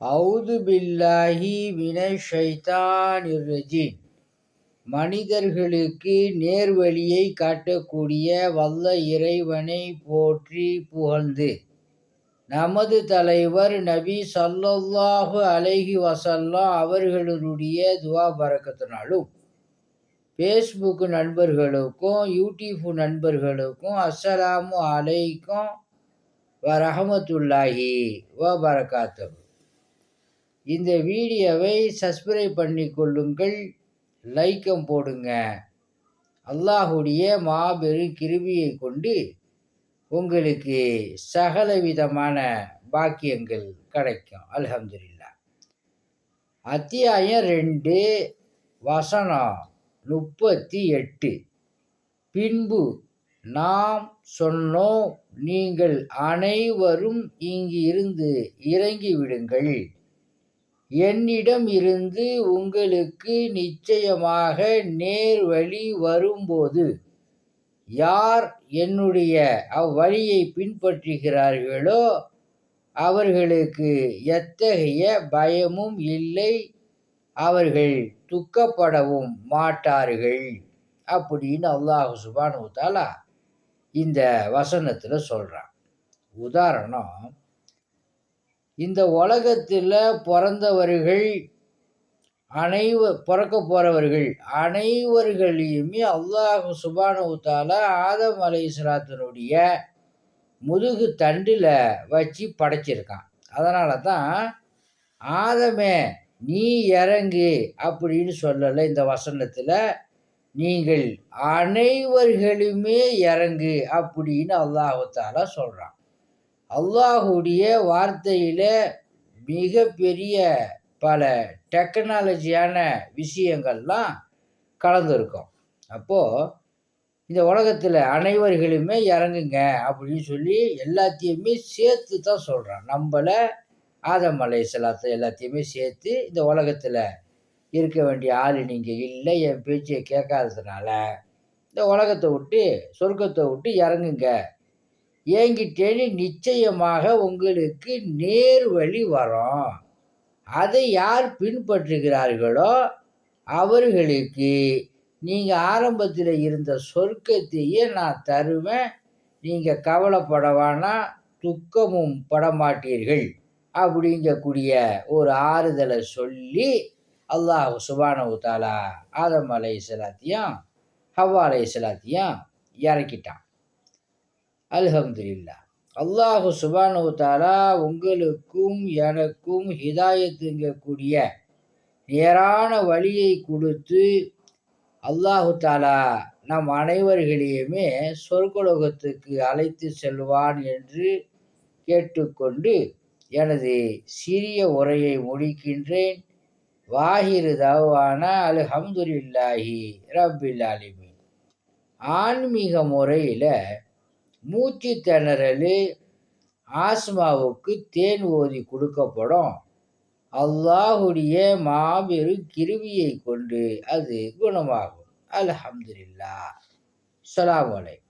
அவுது பில்லாஹி வினை ஷைத்தானிர்ரஜீம். மனிதர்களுக்கு நேர்வழியை காட்டக்கூடிய வல்ல இறைவனை போற்றி புகழ்ந்து நமது தலைவர் நபி சல்லல்லாஹு அலைஹி வசல்லா அவர்களுடைய துவா பறக்கத்தினாலும் ஃபேஸ்புக் நண்பர்களுக்கும் யூடியூப் நண்பர்களுக்கும் அஸ்ஸலாமு அலைக்கும் வரஹமத்துல்லாஹி வ பரகாத்தூ இந்த வீடியோவை சப்ஸ்கிரைப் பண்ணி கொள்ளுங்கள் லைக்கம் போடுங்க. அல்லாஹுடைய மாபெரும் கிருபியை கொண்டு உங்களுக்கு சகல விதமான பாக்கியங்கள் கிடைக்கும். அலமதுல்லா அத்தியாயம் ரெண்டு வசனம் முப்பத்தி எட்டு. பின்பு நாம் சொன்னோம் நீங்கள் அனைவரும் இங்கு இருந்து இறங்கிவிடுங்கள். என்னிடம் இருந்து உங்களுக்கு நிச்சயமாக நேர் வழி வரும்போது யார் என்னுடைய அவ்வழியை பின்பற்றுகிறார்களோ அவர்களுக்கு எத்தகைய பயமும் இல்லை. அவர்கள் துக்கப்படவும் மாட்டார்கள். அப்படின்னு அல்லாஹு சுபானு தாலா இந்த வசனத்தில் சொல்கிறான் உதாரணம் இந்த உலகத்தில் பிறந்தவர்கள் அனைவ பிறக்க போகிறவர்கள் அனைவர்களையுமே அல்லாஹு சுபானுத்தால ஆதம் அலை இஸ்லாத்தினுடைய முதுகு தண்டில் வச்சு படைச்சிருக்கான். அதனால தான் ஆதமே நீ இறங்கு அப்படின்னு சொல்லலை இந்த வசனத்தில். நீங்கள் அனைவர்களுமே இறங்கு அப்படின்னு அல்லாஹால சொல்கிறான் அல்லாஹுடைய வார்த்தையில் மிகப்பெரிய பல டெக்னாலஜியான விஷயங்கள்லாம் கலந்துருக்கும். அப்போது இந்த உலகத்தில் அனைவர்களுமே இறங்குங்க அப்படின்னு சொல்லி எல்லாத்தையுமே சேர்த்து தான் சொல்கிறான் நம்மளை ஆதமலை சிலத்தை எல்லாத்தையுமே சேர்த்து இந்த உலகத்தில் இருக்க வேண்டிய ஆள் நீங்கள் இல்லை என் பேச்சை கேட்காததுனால இந்த உலகத்தை விட்டு சொர்க்கத்தை விட்டு இறங்குங்க. ஏங்கிட்டேன்னு நிச்சயமாக உங்களுக்கு நேர் வழி வரும். அதை யார் பின்பற்றுகிறார்களோ அவர்களுக்கு நீங்கள் ஆரம்பத்தில் இருந்த சொர்க்கத்தையே நான் தருவேன். நீங்கள் கவலைப்படவானா துக்கமும் படமாட்டீர்கள் அப்படிங்கக்கூடிய ஒரு ஆறுதலை சொல்லி அல்லாஹ் சுபானவு தாலா ஆதம் அலை சலாத்தியம் ஹவ்வா அலை சலாத்தியம் இறக்கிட்டான். அல்ஹம்துல்லா அல்லாஹு சுபானு தாலா உங்களுக்கும் எனக்கும் ஹிதாயத்துங்கக்கூடிய நேரான வழியை கொடுத்து அல்லாஹு தாலா நம் அனைவர்களையுமே சொர்க்கலோகத்துக்கு அழைத்து செல்வான் என்று கேட்டுக்கொண்டு எனது சிறிய உரையை முடிக்கின்றேன். வாஹிரு தவான அல்ஹம்துல்லாஹி ரபில் அலிமின் ஆன்மீக முறையில் மூச்சு திணறல் ஆஸ்மாவுக்கு தேன் ஓதி கொடுக்கப்படும். அல்லாஹுடைய மாபெரும் கிருவியை கொண்டு அது குணமாகும். அலமதுல்லா சலாம் வலைக்கும்